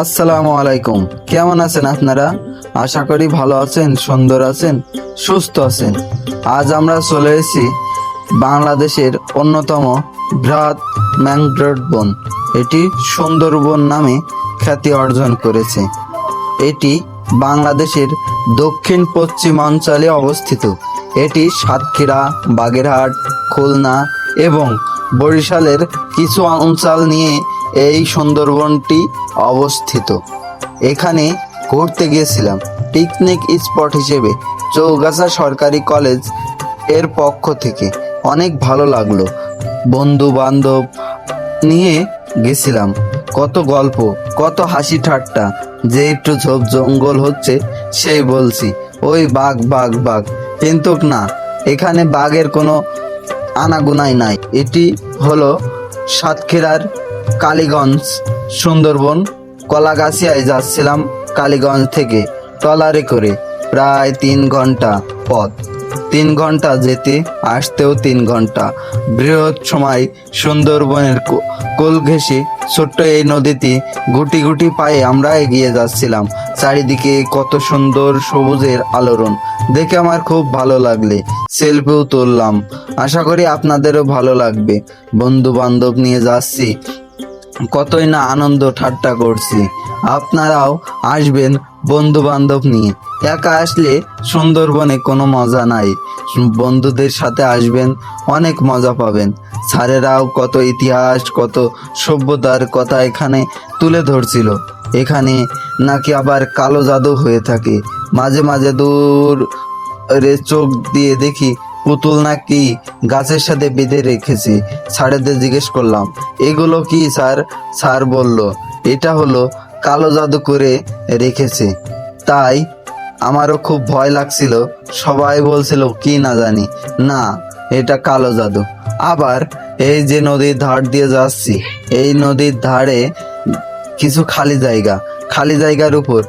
আসসালামু আলাইকুম। কেমন আছেন আপনারা? আশা করি ভালো আছেন, সুন্দর আছেন, সুস্থ আছেন। আজ আমরা চলে এসেছি বাংলাদেশের অন্যতম বৃহৎ ম্যানগ্রোভ বন। এটি সুন্দরবন নামে খ্যাতি অর্জন করেছে। এটি বাংলাদেশের দক্ষিণ পশ্চিমাঞ্চলে অবস্থিত। এটি সাতক্ষীরা, বাগেরহাট, খুলনা এবং বরিশালের কিছু অঞ্চল নিয়ে এই সুন্দরবনটি অবস্থিত। এখানে ঘুরতে গিয়েছিলাম। পিকনিক স্পট হিসেবে চৌগাছা সরকারি কলেজের পক্ষ থেকে। অনেক ভালো লাগল। বন্ধু বান্ধব নিয়ে গেছিলাম। কত গল্প, কত হাসি ঠাট্টা, যে একটু ঝোপ জঙ্গল হচ্ছে সেই বলছি, ওই বাঘ বাঘ বাঘ। কিন্তু না, এখানে বাঘের কোনো আনাগুনাই নাই। এটি হলো সাতক্ষীরার কালীগঞ্জ, সুন্দরবন, কলাগাছিয়ায় যাচ্ছিলাম কালীগঞ্জ থেকে ট্রলারে করে, প্রায় তিন ঘণ্টা পথ। তিন ঘণ্টা যেতে, আসতেও তিন ঘণ্টা। বৃহৎ সময় সুন্দরবনের কোল ঘেঁষে ছোট্ট এই নদীতে গুটি গুটি পায়ে আমরা এগিয়ে যাচ্ছিলাম। চারিদিকে কত সুন্দর সবুজের আলোড়ন। দেখে আমার খুব ভালো লাগলে। সেলফিও তুললাম। আশা করি আপনাদেরও ভালো লাগবে। বন্ধু বান্ধব নিয়ে যাচ্ছি। কতই না আনন্দ ঠাট্টা করছি। আপনারাও আসবেন বন্ধু বান্ধব নিয়ে। একা আসলে সুন্দরবনে কোনো মজা নাই। বন্ধুদের সাথে আসবেন, অনেক মজা পাবেন। স্যারেরাও কত ইতিহাস, কত সভ্যতার কথা এখানে তুলে ধরছিল। এখানে নাকি আবার কালো জাদু হয়ে থাকে। মাঝে মাঝে দূর চোখ দিয়ে দেখি পুতুল নাকি গাছের সাথে বেঁধে রেখেছি? স্যারেদের জিজ্ঞেস করলাম। এগুলো কি, স্যার? স্যার বলল, এটা হলো কালো জাদু করে রেখেছে। তাই আমারও খুব ভয় লাগছিল। সবাই বলছিল, কি না জানি। না, এটা কালো জাদু। আবার এই যে নদীর ধার দিয়ে যাচ্ছি, এই নদীর ধারে কিছু খালি জায়গা, খালি জায়গার উপর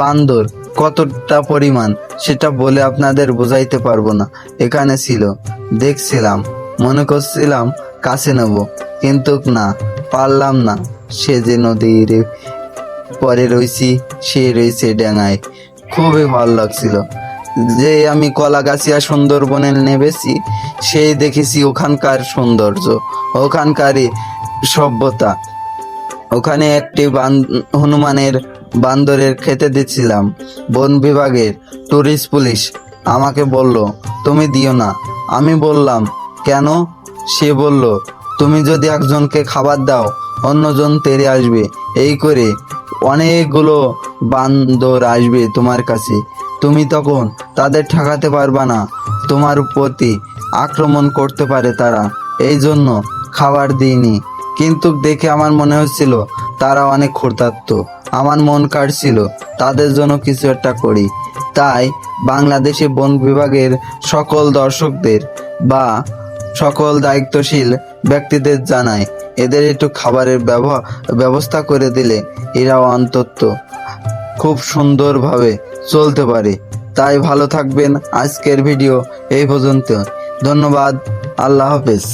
বান্দর কতটা পরিমাণ সেটা বলে আপনাদের বোঝাইতে পারব না। এখানে ছিল। দেখছিলাম। মনে করছিলাম কাছে নেব। কিন্তু না, পারলাম না। সে যে নদীর পরে রয়েছি সে রয়েছে ডেঙায়। খুবই ভালো লাগছিল। যে আমি কলাগাছিয়া সুন্দরবনে নেবেছি সেই দেখেছি ওখানকার সৌন্দর্য, ওখানকারই সভ্যতা। ওখানে একটি হনুমানের বান্দরের খেতে দিচ্ছিলাম। বন বিভাগের টুরিস্ট পুলিশ আমাকে বলল, তুমি দিও না। আমি বললাম, কেন? সে বলল, তুমি যদি একজনকে খাবার দাও, অন্যজন তেরে আসবে। এই করে অনেকগুলো বান্দর আসবে তোমার কাছে। তুমি তখন তাদের ঠেকাতে পারবা না। তোমার প্রতি আক্রমণ করতে পারে তারা। এই জন্য খাবার দিইনি। কিন্তু দেখে আমার মনে হচ্ছিল, তারা অনেক ক্ষুধার্ত। আমার মন কাটছিল তাদের জন্য কিছু একটা করি। তাই বাংলাদেশে বন বিভাগের সকল দর্শকদের বা সকল দায়িত্বশীল ব্যক্তিদের জানাই, এদের একটু খাবারের ব্যবস্থা করে দিলে এরাও অন্তত খুব সুন্দরভাবে চলতে পারে। তাই ভালো থাকবেন আজকের ভিডিও এই পর্যন্ত। ধন্যবাদ, আল্লাহ হাফেজ।